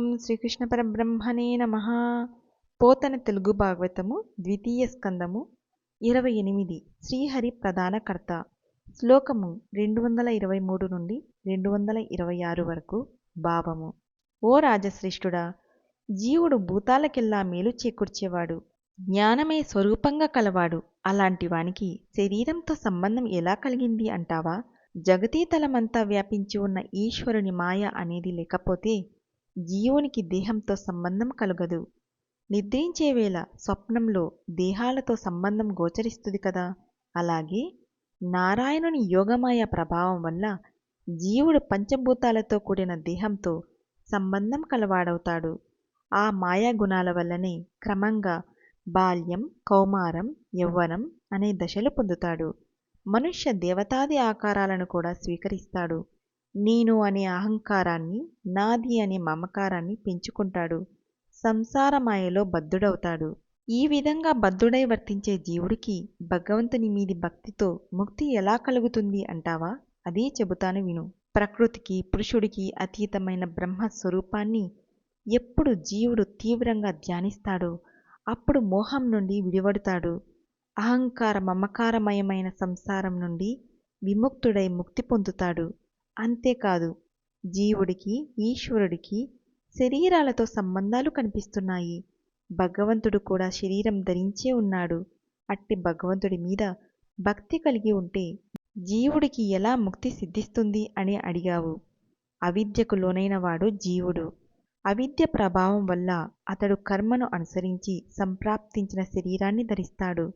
ఓం శ్రీకృష్ణ పరబ్రహ్మణే నమ. పోతన తెలుగు భాగవతము ద్వితీయ స్కందము ఇరవై ఎనిమిది. శ్రీహరి ప్రధాన కర్త శ్లోకము రెండు వందల ఇరవై మూడు నుండి రెండు వందల ఇరవై ఆరు వరకు భావము. ఓ రాజశ్రేష్ఠుడా జీవుడు భూతాలకెల్లా మేలు చేకూర్చేవాడు జ్ఞానమే స్వరూపంగా కలవాడు అలాంటి వానికి శరీరంతో సంబంధం ఎలా కలిగింది అంటావా? జగతీతలమంతా వ్యాపించి ఉన్న ఈశ్వరుని మాయ అనేది లేకపోతే జీవునికి దేహంతో సంబంధం కలుగదు. నిద్రించే వేళ స్వప్నంలో దేహాలతో సంబంధం గోచరిస్తుంది కదా? అలాగే నారాయణుని యోగమాయ ప్రభావం వల్ల జీవుడు పంచభూతాలతో కూడిన దేహంతో సంబంధం కలవాడవుతాడు. ఆ మాయా గుణాల వల్లనే క్రమంగా బాల్యం కౌమారం యవ్వనం అనే దశలు పొందుతాడు. మనుష్య దేవతాది ఆకారాలను కూడా స్వీకరిస్తాడు. నేను అనే అహంకారాన్ని నాది అనే మమకారాన్ని పెంచుకుంటాడు. సంసారమాయలో బద్ధుడవుతాడు. ఈ విధంగా బద్ధుడై వర్తించే జీవుడికి భగవంతుని మీది భక్తితో ముక్తి ఎలా కలుగుతుంది అంటావా? అదే చెబుతాను విను. ప్రకృతికి పురుషుడికి అతీతమైన బ్రహ్మ స్వరూపాన్ని ఎప్పుడు జీవుడు తీవ్రంగా ధ్యానిస్తాడో అప్పుడు మోహం నుండి విడివడుతాడు. అహంకార మమకారమయమైన సంసారం నుండి విముక్తుడై ముక్తి పొందుతాడు. అంతేకాదు జీవుడికి ఈశ్వరుడికి శరీరాలతో సంబంధాలు కనిపిస్తున్నాయి. భగవంతుడు కూడా శరీరం ధరించే ఉన్నాడు. అట్టి భగవంతుడి మీద భక్తి కలిగి ఉంటే జీవుడికి ఎలా ముక్తి సిద్ధిస్తుంది అని అడిగావు. అవిద్యకు లోనైన వాడు జీవుడు. అవిద్య ప్రభావం వల్ల అతడు కర్మను అనుసరించి సంప్రాప్తించిన శరీరాన్ని ధరిస్తాడు.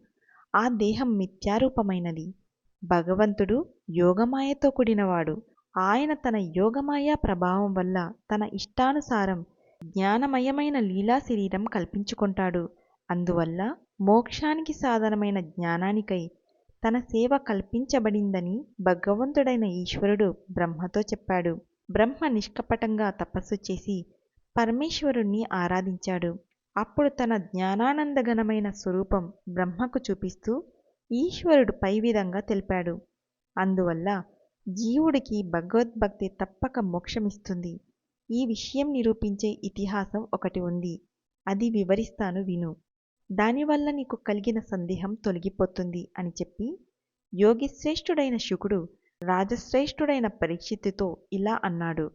ఆ దేహం మిథ్యారూపమైనది. భగవంతుడు యోగమాయతో కూడినవాడు. ఆయన తన యోగమాయ ప్రభావం వల్ల తన ఇష్టానుసారం జ్ఞానమయమైన లీలా శరీరం కల్పించుకుంటాడు. అందువల్ల మోక్షానికి సాధనమైన జ్ఞానానికై తన సేవ కల్పించబడిందని భగవంతుడైన ఈశ్వరుడు బ్రహ్మతో చెప్పాడు. బ్రహ్మ నిష్కపటంగా తపస్సు చేసి పరమేశ్వరుణ్ణి ఆరాధించాడు. అప్పుడు తన జ్ఞానానందగణమైన స్వరూపం బ్రహ్మకు చూపిస్తూ ఈశ్వరుడు పై విధంగా తెలిపాడు. అందువల్ల జీవుడికి భగవద్భక్తి తప్పక మోక్షమిస్తుంది. ఈ విషయం నిరూపించే ఇతిహాసం ఒకటి ఉంది. అది వివరిస్తాను విను. దానివల్ల నీకు కలిగిన సందేహం తొలగిపోతుంది అని చెప్పి యోగిశ్రేష్ఠుడైన శుకుడు రాజశ్రేష్ఠుడైన పరీక్షితుతో ఇలా అన్నాడు.